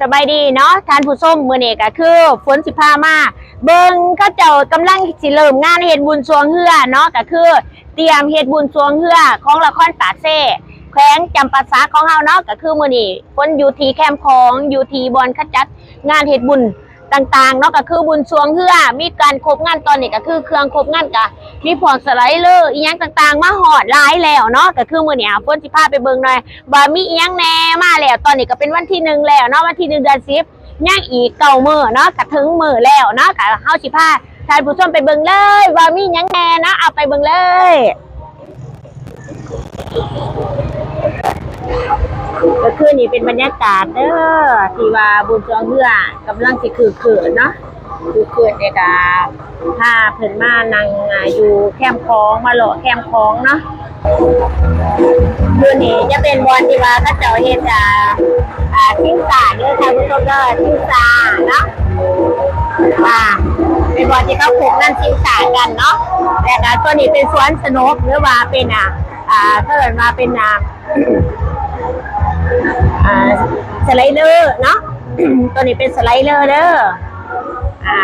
สบายดีเนาะท่านผู้ชมมือนี้ก็คือฝนสิพามาเบิงเขาเจ้ากำลังสิเริ่มงานเฮ็ดบุญสวงเฮือเนาะก็คือ เตรียมเฮ็ดบุญสวงเฮือของละครปาเซ่แขวงจำปาสาของเฮาเนาะก็คือมื้อนี้ฝนอยู่ที่แคมป์ของอยู่ที่บอนขจัดงานเฮ็ดบุญ ต่างๆเนาะก็คือบุญสวงเฮือมีการครบงานตอนนี้ก็คือเครื่องครบงานก็มีพวกสไลเดอร์อีหยังต่างๆ มาหอดหลายแล้วเนาะก็คือมื้อนี้อะฝนสิพาไปเบิ่งหน่อยว่ามีอีหยังแน่มาแล้วตอนนี้ก็เป็นวันที่หนึ่งแล้วเนาะวันที่หนึ่งเดือนสิบย่างอีกเก่ามือเนาะกะถึงมือแล้วเนาะกะเฮาสิพาท่านผู้ชมไปเบิ่งเลยว่ามีหยังแน่เนาะเอาไปเบิ่งเลย ก็คือนี่เป็นบรรยากาศเด้อที่ว่าบุญจองเรือกำลังสิคือเกิดเนาะคือเกิดเนี่ยก็พาเพิ่นมานั่งอยู่แคมคลองมาเลาะแคมคลองเนาะคือนี่จะเป็นบอลที่ว่าก็เจ้าเฮ็ดอ่าอ่าทิ้งสาเด้อท่านผู้ชมเด้อทิ้งสาเนาะอ่าเป็นบอลที่เขาผูกนั่นทิ้งสากันเนาะแล้วก็ตัวนี้เป็นสวนสนุกหรือว่าเป็นอ่าอ่าถ้าเกิดมาเป็นอ่าอ่า สไลเดอร์เนาะตัวนี้เป็นสไลเดอร์เด้ออ่า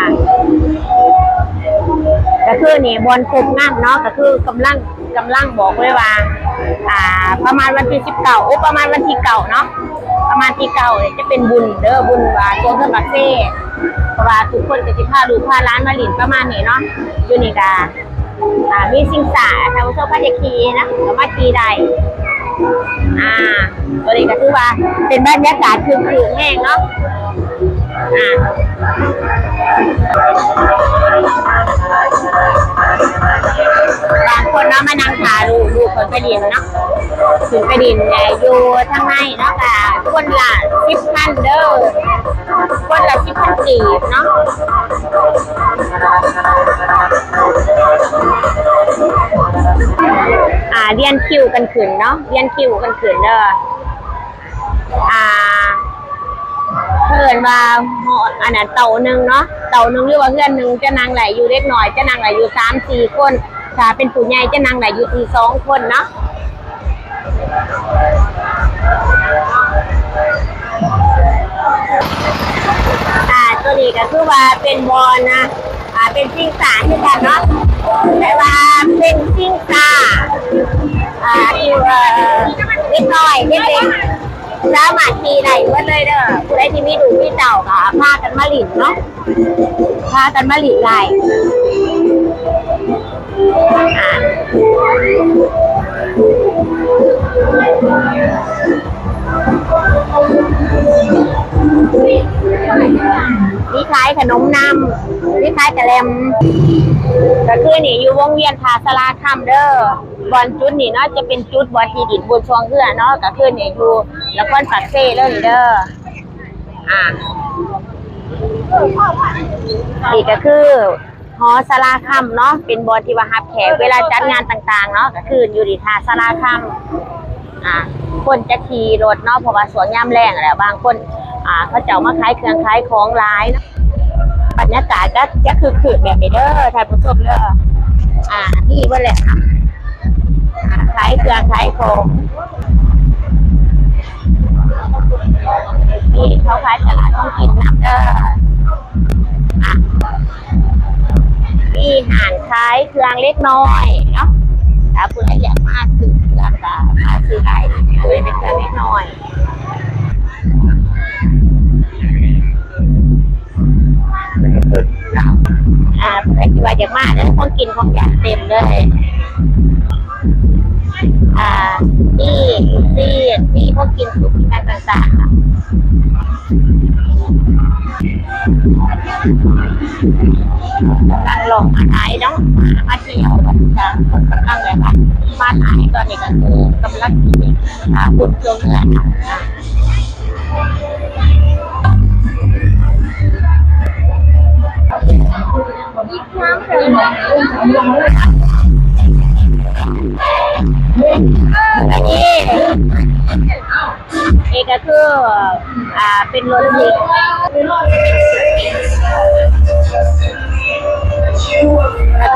ก็คือนี่บอลคุมงานเนาะก็คือกำลังกำลังบอกเลยว่า อ่า ประมาณวันที่สิบเก้าโอ้ประมาณวันที่เก่าเนาะประมาณที่เก่าเนี่ยจะเป็นบุญเด้อบุญว่าตัวเครื่องบักเซ่เพราะว่าทุกคนจะสิพาลูกพาร้านมาหลินประมาณนี้เนาะอยู่นี่กาอ่ามีสิ่งสาทางผู้ชมพระยาคีนะสามารถคีได้ อ่าตัวนี้ก็คือว่าเป็นบรรยากาศคือคืนแห้งเนาะอ่าบางคนเนาะมานั่งถายรูปรูคนไปดินเนาะถึงไปดินแต่อยู่ทางในเนาะค่ะคนละสิบพันเด้อคนละสิบพันกีบเนาะ อ่าเรียนคิวกันขึ้นเนาะเรียนคิวกันขึ้นเด้ออ่าเพิ่นว่าหออันนั้นเต่าหนึ่งเนาะเต่าหนึ่งหรือว่าเพื่อนหนึ่งจะนางไหลอยู่เล็กหน้อยจะนางไหลอยู่สามสี่คนถ้าเป็นผู้ใหญ่จะนางไหลอยู่ที่สองคนเนาะอ่าตัวนี้ก็คือว่าเป็นบอลนะอ่าเป็นซิ่งสาที่กันเนาะ แต่ว่าเป็นซิ่งสาอ่าที่ว่าเล็กน้อยเด็กๆสามารถขี่ได้เบิดเลยเด้อผู้ใดที่มีดูมีเต่าก็พากันมาหลินเนาะพากันมาหลินได้อ่า นี่ขายขนมน้ำนี่ขายกระเลมก็คือนี่อยู่วงเวียนทาสลาคำเด้อบอลจุดนี่เนาะจะเป็นจุดบอลทีดินบุญชวงเพื่อเนาะก็คือนี่อยู่นครปักเซ่เลยเด้ออ่านี่ก็คือหอสลาคำเนาะเป็นบอลที่ว่าฮับแขกเวลาจัดงานต่างๆเนาะก็คืออยู่ที่ทาสลาคำอ่าคนจะขี่รถเนาะเพราะว่าสวนยามแรงแหละบางคน อ่าเขาเจ้ามาขายเครื่องขายของร้ายนะบรรยากาศก็จะคือคืนแบบนี้เด้อท่านผู้ชมเด้ออ่านี่ว่าแหละค่ะอ่าขายเครื่องขายของนี่เขาขายตลาดต้องกินน้ำเด้ออะนี่ห่านขายเครื่องเล็กน้อยเนาะถ้าเพื่ออยากมาซื้อราคามาซื้อได้เลยเป็นการเล็กน้อย อ่าเพื่อที่ว่าอย่ากมาแล้วต้องกินของอยากเต็มเลยอ่านี่นี่นี่พวกกินสุกิการต่างๆค่ะกำลังลงมาไหนเนาะมาเที่ยวกันจะกำลังเลยค่ะมาไหนตอนนี้ก็คือกำลังกินอ่าบุญเกลือค่ะ อันนี้นี่ก็คืออ่าเป็นรถลิงก็คื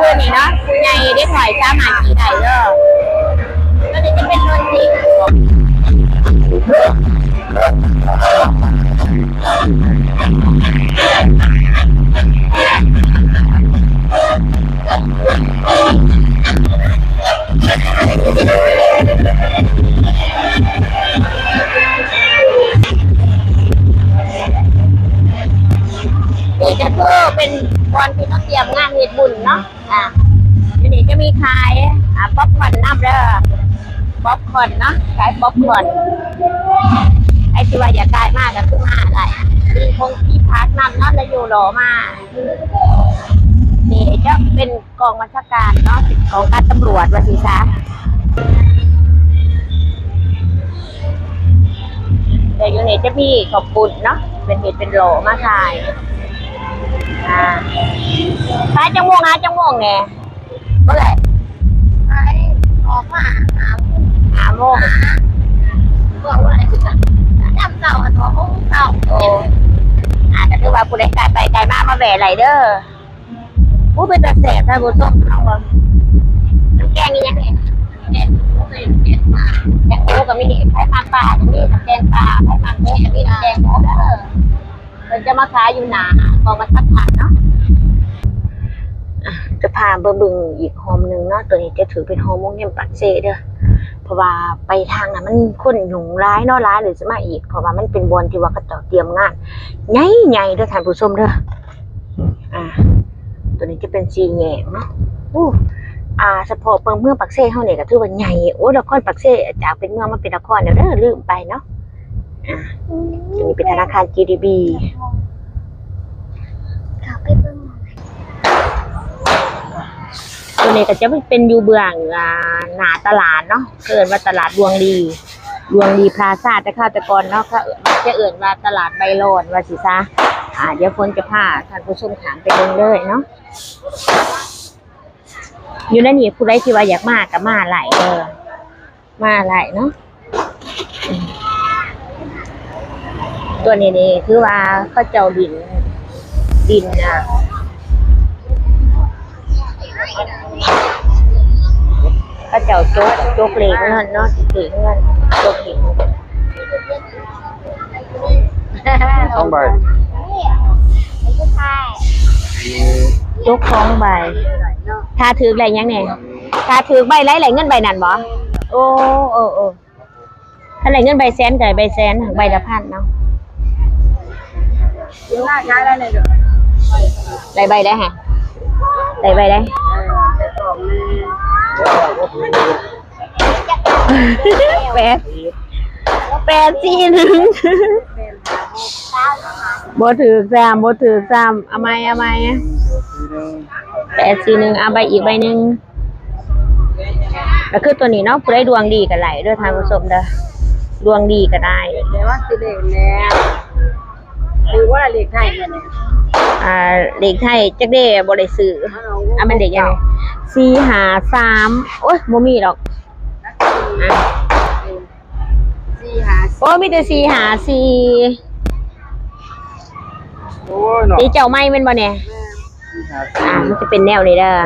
อนี่เนาะใหญ่ได้หอยสามารถขี่ได้เด้อก็จะเป็นรถลิง เนาะอะทีนี้จะมีขายอะป๊อปคอร์นน้ำเด้อป๊อปคอร์นเนาะขายป๊อปคอร์นไอ้ที่ว่าอยากได้มากก็คือมาอะไรมีคงที่พักนำเนาะแล้วอยู่รอมานี่จะเป็นกองบัญชาการเนาะของการตำรวจวสิซะแต่อยู่นี่จะมีขอบคุณเนาะเป็นเห็ดเป็นโหลมาขาย อ่าขายจังม่วงหาจังม่วงไงเมื่อไหร่ไปออกมาหาหาโมงบอกว่าอะไรคือจำเต่าอันของเต่าโอ้อาจจะคือว่าผู้ใดไกลไปไกลมากมาแหว่ไรเด้อผู้เป็นตาแสบท่านผู้ชมเอาว่น้ำแกงนี่ยังไงก็บเก็บเก็บมาแกงโอ้ก็มีไข่มาปลาจะมีน้ำแกงปลาไข่มาแกงมีน้ำแกงโอ้เด้อ มันจะมาขายอยู่หนากองมาทักผ่านเนาะจะพาเบิ่งเบิงอีกโฮมหนึ่งเนาะตัวนี้จะถือเป็นโฮมมงเงียมปักเซเด้อเพราะว่าไปทางนั้นมันคนหยุ่งร้ายเนาะร้ายหรือจะมาอีก เพราะว่ามันเป็นบอลที่ว่าเขาเจ้าเตรียมงานใหญ่ใหญ่ๆเด้อท่านผู้ชมเด้ออ่า ตัวนี้จะเป็นสีแหงเนาะอู้อ่าเฉพาะเมืองเมืองปักเซ่เฮาเนี่ยก็ถือว่าใหญ่โอ้นครปักเซ่จากเป็นเมืองมาเป็นนครเดี๋ยวเด้อลืมไปเนาะ อ่าตัวนี้เป็นธนาคาร GDB เขาไปเบิ่งตัวนี้ก็จะเป็นอยู่เบื้องอ่าหนาตลาดเนาะเอิ้นว่าตลาดดวงดีดวงดีพลาซ่าแต่ข้าแต่ก่อนเนาะเขาเอิ้นจะเอิ้นว่าตลาดใบโลนว่าสิซะอ่าเดี๋ยวฝนจะพาท่านผู้ชมถามไปเบิ่งเลยเนาะอยู่ในนี้ผู้ใดที่ว่าอยากมาก็มาหลายเด้อมาหลายเนาะ ตัวนี้นี่คือว่าเขาเจ้าดิน ดินอะก็เจ้าโจ๊กโจ๊กเหล็กเงินเนาะเหล็กเงินโจ๊กเหล็กสองใบไม่ใช่โจ๊กสองใบถ้าถืออะไรยังเนี่ยถ้าถือใบไรไหลเงินใบนั่นบ่โอ้โอ้โอ้ถ้าไหลเงินใบแสนกับใบแสนใบละพันเนาะ ยังน่าใช้ได้เลยเด้อไหลใบได้ฮะไหลใบได้แปดแปดสี่หนึ่งบ่ถือแซมบ่ถือแซมเอาไหมเอาไหมแปดสี่หนึ่งเอาใบอีกใบหนึ่งก็คือตัวนี้เนาะผู้ได้ดวงดีกันไหลเด้วยทางผู้ชมเด้อดวงดีก็ได้เดี๋ยวว่าสิเด็กแล้ว หรือว่าเด็กไทยเนี่ยอ่าเด็กไทยจักเด้บ่ได้ซื้ออะมันเด็กยังไงสี่หาสามโอ้ยบ่มีดอกอะสี่หาโอ้ยมีแต่สี่หาสี่โอ้ยเนาะนี่เจ้าไม่เป็นบ่เนี่ยอ่ามันจะเป็นแนวนี้เด้อ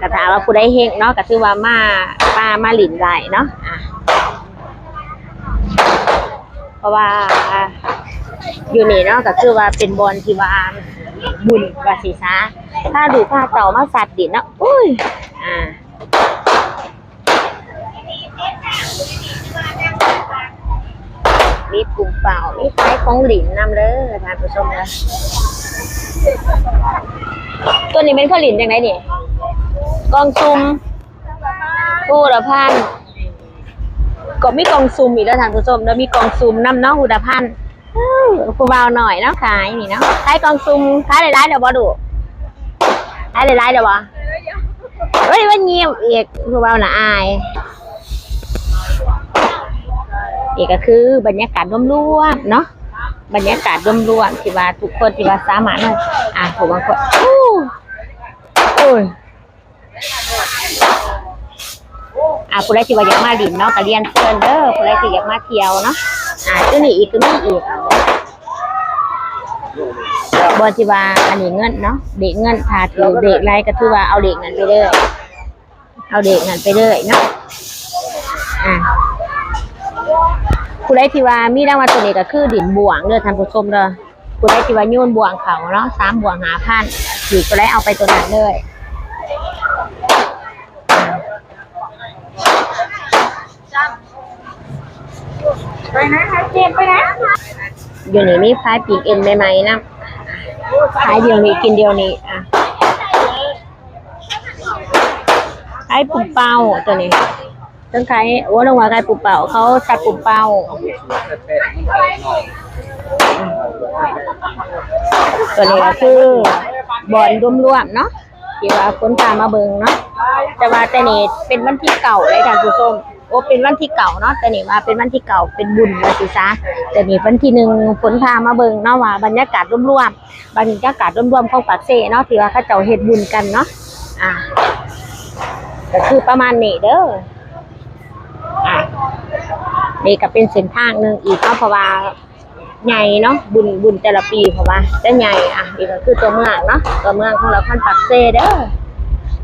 ก็ถามว่าผู้ได้เฮงเนาะก็คือว่ามามามาหลินไหลเนาะอะเพราะว่า อยู่นี่เนาะก็คือว่าเป็นบอลที่ว่าบุญวาสีซาถ้าดูผ้าเต่ามาสัตว์ดินเนาะอุ้ยอ่ามีกลุ่มเปล่ามีไฟของหลินนำเลยท่านผู้ชมเลยตัวนี้เป็นข้าวหลินจังไดนี่กองซุมผู้ละพันก็มีกองซุมอีกแล้วท่านผู้ชมแล้วมีกองซุมน้ำเนาะหูดาพันอื้อ ผู้เบาหน่อยเนาะขายนี่เนาะขายกองซุ่มขายหลายๆเดี๋ยวบ่ดูขายหลายๆเดี๋ยวบ่เฮ้ยว่าเงียบอีกผู้เบาน่ะอายนี่ก็คือบรรยากาศร่วมๆเนาะบรรยากาศร่วมๆที่ว่าทุกคนที่ว่าสามารถเนาะอะผมบางคนอู้โอ้ยอ่าผู้ใดที่ว่าอยากมาดินเนาะก็เรียนเชิญเด้อผู้ใดที่อยากมาเที่ยวเนาะอ่าตัวนี้อีกตัวนี้อีก บอที่ว่าอันนี้เงินเนาะเด็กเงินถ้าถือเด็กไรก็ถือว่าเอาเด็กนั้นไปเลยเอาเด็กนั้นไปเลยเนาะอ่าผู้ใดที่ว่ามีรางวัลตัวนี้ก็คือดินบวงเด้อท่านผู้ชมเด้อผู้ใดที่ว่าโยนบวงเขาเนาะสามบวงหาพันถือผู้ใดเอาไปตัวนั้นเลยไปนะเจ็บไปนะ อยู่นี่มีพายปีกเอ็นใหม่ๆนะขายเดียวนี้กินเดียวนี้อะขายปุ่มเป้าตัวนี้ต้องขายโอ้ลงว่าขายปุ่มเป้าเขาตัดปุ่มเป้าตัวนี้ก็คือบอลรวมๆเนาะที่ว่าคนตามมาเบิงเนาะแต่ว่าแต่นี่เป็นวันที่เก่าเลยท่านผู้ชม โอ้เป็นวันที่เก่าเนาะแต่นี่ว่าเป็นวันที่เก่าเป็นบุญว่าสิซะแต่นี่วันที่หนึ่งฝนพามาเบิงเนาะว่าบรรยากาศร่วมๆบรรยากาศร่วมๆของปากเซเนาะที่ว่าเขาเจ้าเฮ็ดบุญกันเนาะอ่าก็คือประมาณนี้เด้ออะนี่ก็เป็นเส้นทางหนึ่งอีกเนาะเพราะว่าใหญ่เนาะบุญบุญแต่ละปีเพราะว่าจะใหญ่อะนี่ก็คือตัวเมืองเนาะตัวเมืองของเราพันปักเซเด้อ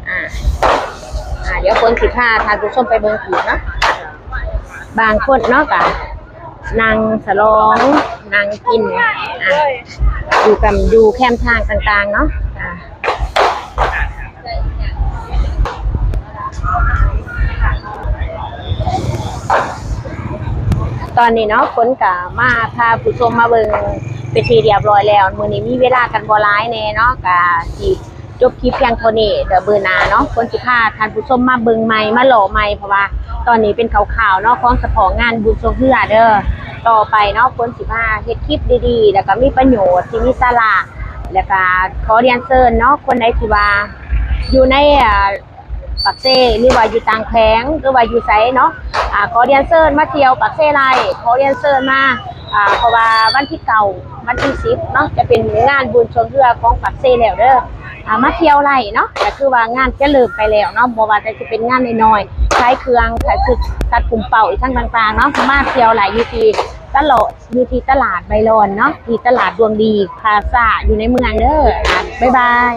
อ่า อ่าเดี๋ยวคนสิพาทานผู้ชมไปเบิ่งอีกเนาะบางคนเนาะกะนางสลองนางกินอะอยู่กับดูแคมทางต่างๆเนาะอ่าตอนนี้เนาะคนกะมาพาผู้ชมมาเบิ่งเป็นทีเรียบร้อยแล้ว มือนี้มีเวลากันบ่หลายแน่เนาะกะสิ จบคลิปเพียงเท่านี้เดี๋ยวเบื่อหน้าเนาะคนสิพาท่านผู้ชมมาเบิ่งใหม่มาหล่อใหม่เพราะว่า ตอนนี้เป็นข่าวๆเนาะของเฉพาะงานบุญทรงเฮือเด้อต่อไปเนาะคนสิพาเฮ็ดคลิปดีๆ แล้วก็มีประโยชน์ที่มีสาระแล้วก็ขอเรียนเชิญเนาะคนใดที่ว่าอยู่ในอ่าปักเซ่หรือว่าอยู่ต่างแขวงหรือว่าอยู่ไสเนาะอ่าขอเรียนเชิญมาเที่ยวปักเซ่ไรขอเรียนเชิญมาอ่าเพราะว่าวันที่เก่าวันที่สิบเนาะจะเป็นงานบุญชมเรือของปักเซ่แล้วเด้อ มาเที่ยวไรเนาะแต่คือว่างานจะเลิกไปแล้วเนาะบ่ว่าจะเป็นงานน้อยๆใช้เครื่องใช้คือตัดกลุ่มเป่าอีกทั้งต่างๆเนาะมาเที่ยวไรอยู่ที่ตลาดอยู่ที่ตลาดใบลอนเนาะที่ตลาดดวงดีพาซาอยู่ในเมืองเด้อบ๊ายบาย